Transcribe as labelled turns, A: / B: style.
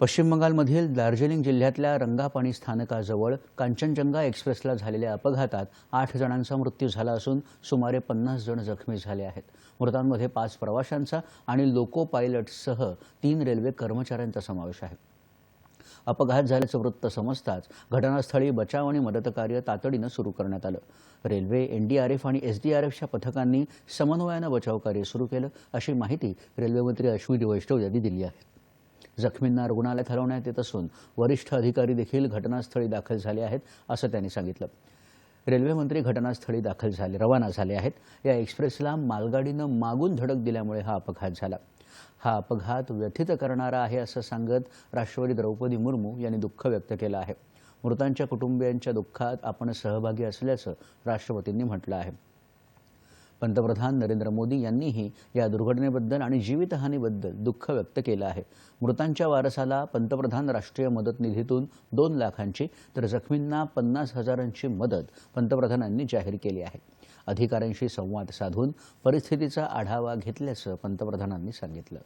A: पश्चिम बंगालमधील दार्जिलिंग जिल्ह्यातल्या रंगापाणी स्थानकाजवळ कांचनजंगा एक्सप्रेसला झालेल्या अपघातात आठ जणांचा मृत्यू झाला असून सुमारे पन्नास जण जखमी झाले आहेत. मृतांमध्ये पाच प्रवाशांचा आणि लोको पायलटसह तीन रेल्वे कर्मचाऱ्यांचा समावेश आहे. अपघात झाल्याचं वृत्त समजताच घटनास्थळी बचाव आणि मदतकार्य तातडीनं सुरू करण्यात आलं. रेल्वे एनडीआरएफ आणि एसडीआरएफच्या पथकांनी समन्वयानं बचावकार्य सुरू केलं अशी माहिती रेल्वेमंत्री अश्विनी वैष्णव यांनी दिली आहे. जखमींना रुग्णालयात हलवण्यात येत असून वरिष्ठ अधिकारी देखील घटनास्थळी दाखल झाले आहेत असं त्यांनी सांगितलं. रेल्वेमंत्री घटनास्थळी दाखल झाले रवाना झाले आहेत. या एक्सप्रेसला मालगाडीनं मागून धडक दिल्यामुळे हा अपघात झाला. हा अपघात व्यथित करणारा आहे असं सांगत राष्ट्रवादी द्रौपदी मुर्मू यांनी दुःख व्यक्त केलं आहे. मृतांच्या कुटुंबियांच्या दुःखात आपण सहभागी असल्याचं राष्ट्रपतींनी म्हटलं आहे. पंतप्रधान नरेंद्र मोदी यांनीही या दुर्घटनेबद्दल आणि जीवितहानीबद्दल दुःख व्यक्त केलं आहे. मृतांच्या वारसाला पंतप्रधान राष्ट्रीय मदत निधीतून दोन लाखांची तर जखमींना पन्नास हजारांची मदत पंतप्रधानांनी जाहीर केली आहे. अधिकाऱ्यांशी संवाद साधून परिस्थितीचा आढावा घेतल्याचं पंतप्रधानांनी सांगितलं.